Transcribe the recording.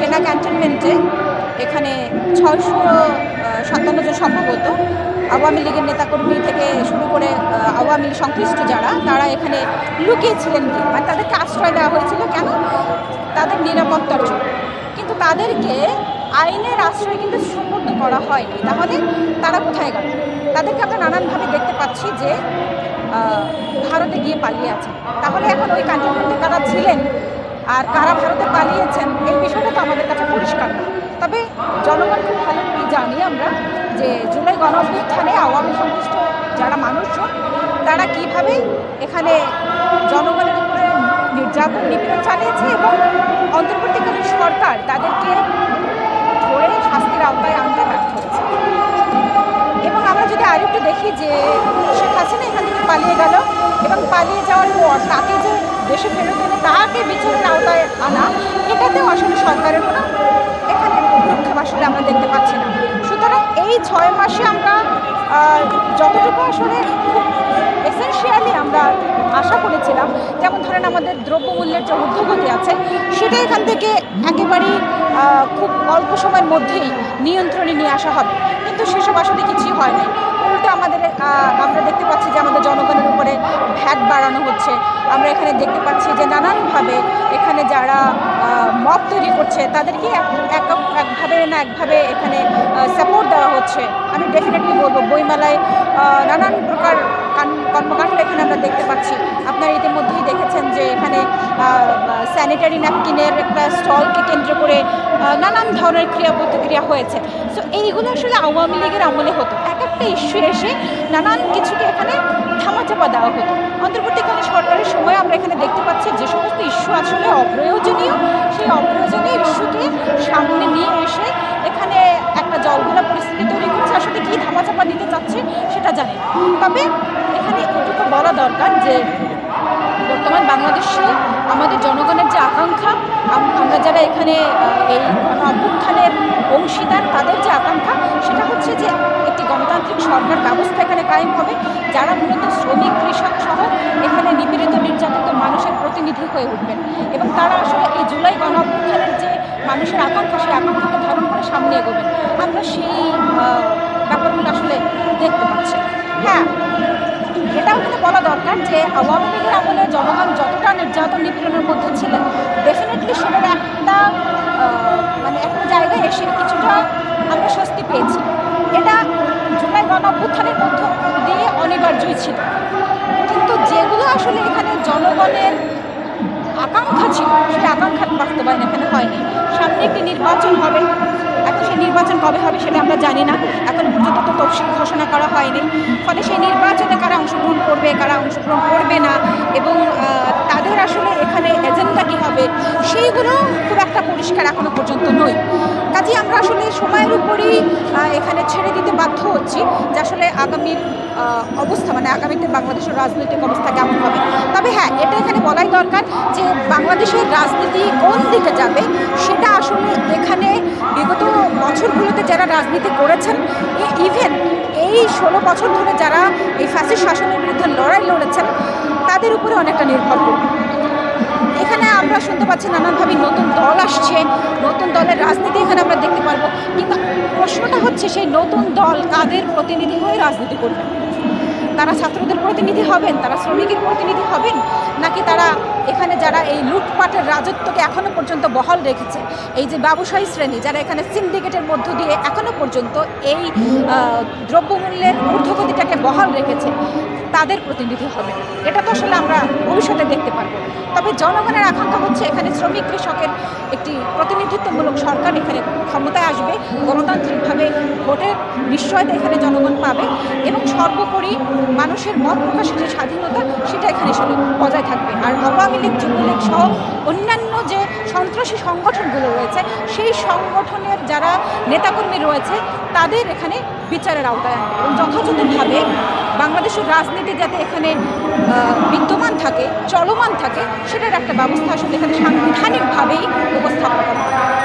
সেনা ক্যান্টনমেন্টে এখানে ছয়শো সাতান্ন জন সম্ভবত আওয়ামী লীগের নেতাকর্মী থেকে শুরু করে আওয়ামী লীগ সংশ্লিষ্ট যারা, তারা এখানে লুকিয়েছিলেন কি মানে তাদেরকে আশ্রয় দেওয়া হয়েছিল কেন? তাদের নিরাপত্তার জন্য। কিন্তু তাদেরকে আইনের আশ্রয় কিন্তু সুপর্দ করা হয়নি। তাহলে তারা কোথায় গেল? তাদেরকে আমরা নানানভাবে দেখতে পাচ্ছি যে ভারতে গিয়ে পালিয়ে আছে তাহলে এখন ওই ক্যান্টনমেন্টে তারা ছিলেন আর কারা ভারতে পালিয়েছেন, এই বিষয়টা তো আমাদের কাছে পরিষ্কার না। তবে জনগণ খুব ভালো জানি আমরা যে জুলাই গণঅভ্যুত্থানে আওয়ামী সংশ্লিষ্ট যারা মানুষজন, তারা কীভাবে এখানে জনগণের উপরে নির্যাতন, নিপীড়ন চালিয়েছে এবং অন্তর্বর্তীকালীন সরকার তাদেরকে ধরে শাস্তির আওতায় আনতে ব্যর্থ হয়েছে। এবং আমরা যদি আর একটু দেখি যে শেখ হাসিনা এখান থেকে পালিয়ে গেল এবং পালিয়ে যাওয়ার পর তাকে যে দেশে ফেরত এনে তাকে বিচারের আওতায় আনা, এটাতেও আসলে সরকারের কোনো এখানে ভ্রুক্ষেপ আসলে আমরা দেখতে পাচ্ছি না। সুতরাং এই ছয় মাসে আমরা যতটুকু আসলে খুব এসেনশিয়ালি আমরা আশা করেছিলাম, যেমন ধরেন আমাদের দ্রব্যমূল্যের যে ঊর্ধ্বগতি আছে, সেটা এখান থেকে একেবারেই খুব অল্প সময়ের মধ্যেই নিয়ন্ত্রণে নিয়ে আসা হবে। কিন্তু সেসব আসলে কিছুই হয়নি উল্টো ভ্যাট বাড়ানো হচ্ছে। আমরা এখানে দেখতে পাচ্ছি যে নানানভাবে এখানে যারা মত তৈরি করছে, তাদেরকে এক- এক- একভাবে না একভাবে এখানে সাপোর্ট দেওয়া হচ্ছে। আমি ডেফিনেটলি বলব, বইমেলায় নানান প্রকার কর্মকাণ্ড এখানে আমরা দেখতে পাচ্ছি। আপনারা ইতিমধ্যেই দেখেছেন যে এখানে স্যানিটারি ন্যাপকিনের একটা স্টলকে কেন্দ্র করে নানান ধরনের ক্রিয়া প্রতিক্রিয়া হয়েছে। সো এইগুলো আসলে আওয়ামী লীগের আমলে হতো। একটা ইস্যু এসে নানান কিছুকে এখানে ধামাচাপা দেওয়া হতো। অন্তর্বর্তীকালীন সরকারের সময় আমরা এখানে দেখতে পাচ্ছি যে সমস্ত ইস্যু আসলে অপ্রয়োজনীয়। সেই অপ্রয়োজনীয় ইস্যুকে সামনে নিয়ে এসে এখানে একটা জলঘোলা পরিস্থিতি তৈরি করছে। আসলে কী ধামাচাপা দিতে চাচ্ছে সেটা জানি তবে এখানে এটুকু বলা দরকার যে বর্তমান বাংলাদেশে আমাদের জনগণের যে আকাঙ্ক্ষা আমরা যারা এখানে এই অভ্যুত্থানের অংশীদার তাদের যে আকাঙ্ক্ষা, সেটা হচ্ছে যে গণতান্ত্রিক সরকার ব্যবস্থা এখানে কায়েম হবে। যারা মূলত শ্রমিক, কৃষক সহ এখানে নিপীড়িত, নির্যাতিত মানুষের প্রতিনিধি হয়ে উঠবেন। এবং তারা আসলে এই জুলাই গণঅভ্যুত্থানের যে মানুষের আকাঙ্ক্ষা, সেই আকাঙ্ক্ষাকে ধারণ করে সামনে এগোবেন। আমরা সেই ব্যাপারগুলো আসলে দেখতে পাচ্ছি। হ্যাঁ এটাও কিন্তু বলা দরকার যে আওয়ামী লীগের আমলে জনগণ যতটা নির্যাতন, নিপীড়নের মধ্যে ছিলেন ডেফিনেটলি সেটার একটা আহ, মানে একটা জায়গায় এসে কিছুটা আমরা স্বস্তি পেয়েছি এটা জুলাই গণ অভ্যুত্থানের মধ্য দিয়ে অনিবার্যই ছিল। কিন্তু যেগুলো আসলে এখানে জনগণের আকাঙ্ক্ষা ছিল, সেই আকাঙ্ক্ষার বাস্তবায়ন এখানে হয়নি। সামনে একটি নির্বাচন হবে। এখন সেই নির্বাচন কবে হবে সেটা আমরা জানি না। এখন পর্যন্ত তো তফসিল ঘোষণা করা হয়নি। ফলে সেই নির্বাচনে কারা অংশগ্রহণ আসলে সময়ের উপরেই এখানে ছেড়ে দিতে বাধ্য হচ্ছি যে আসলে আগামীর অবস্থা মানে আগামীতে বাংলাদেশের রাজনৈতিক অবস্থা কেমন হবে। তবে হ্যাঁ এটা এখানে বলাই দরকার যে বাংলাদেশের রাজনীতি কোন দিকে যাবে সেটা আসলে এখানে বিগত বছরগুলোতে যারা রাজনীতি করেছেন ইভেন এই ষোলো বছর ধরে যারা এই ফ্যাসিস্ট শাসনের বিরুদ্ধে লড়াই লড়েছেন, তাদের উপরে অনেকটা নির্ভর করবে। আমরা শুনতে পাচ্ছি নানানভাবে নতুন দল আসছে, নতুন দলের রাজনীতি এখানে আমরা দেখতে পারব। কিন্তু প্রশ্নটা হচ্ছে, সেই নতুন দল কাদের প্রতিনিধি হয়ে রাজনীতি করবে? তারা ছাত্রদের প্রতিনিধি হবেন? তারা শ্রমিকের প্রতিনিধি হবেন? নাকি তারা এখানে যারা এই লুটপাটের রাজত্বকে এখনও পর্যন্ত বহাল রেখেছে, এই যে ব্যবসায়ী শ্রেণি যারা এখানে সিন্ডিকেটের মধ্য দিয়ে এখনও পর্যন্ত এই দ্রব্যমূল্যের ঊর্ধ্বগতিটাকে বহাল রেখেছে, তাদের প্রতিনিধি হবে। এটা তো আসলে আমরা ভবিষ্যতে দেখতে পারব। তবে জনগণের আকাঙ্ক্ষা হচ্ছে এখানে শ্রমিক কৃষকের একটি প্রতিনিধিত্বমূলক সরকার এখানে ক্ষমতায় আসবে, গণতান্ত্রিকভাবে ভোটের নিশ্চয়তা এখানে জনগণ পাবে এবং সর্বোপরি মানুষের মত প্রকাশের যে স্বাধীনতা, সেটা এখানে বজায় থাকবে। আর আওয়ামী লীগ যুবলীগ সহ অন্যান্য যে সন্ত্রাসী সংগঠনগুলো রয়েছে, সেই সংগঠনের যারা নেতাকর্মী রয়েছে, তাদের এখানে বিচারের আওতায় আনবে এবং যথাযথভাবে বাংলাদেশের রাজনীতি যাতে এখানে বিদ্যমান থাকে, চলমান থাকে, সেটার একটা ব্যবস্থা আসলে এখানে সাংবিধানিকভাবেই উপস্থাপন করা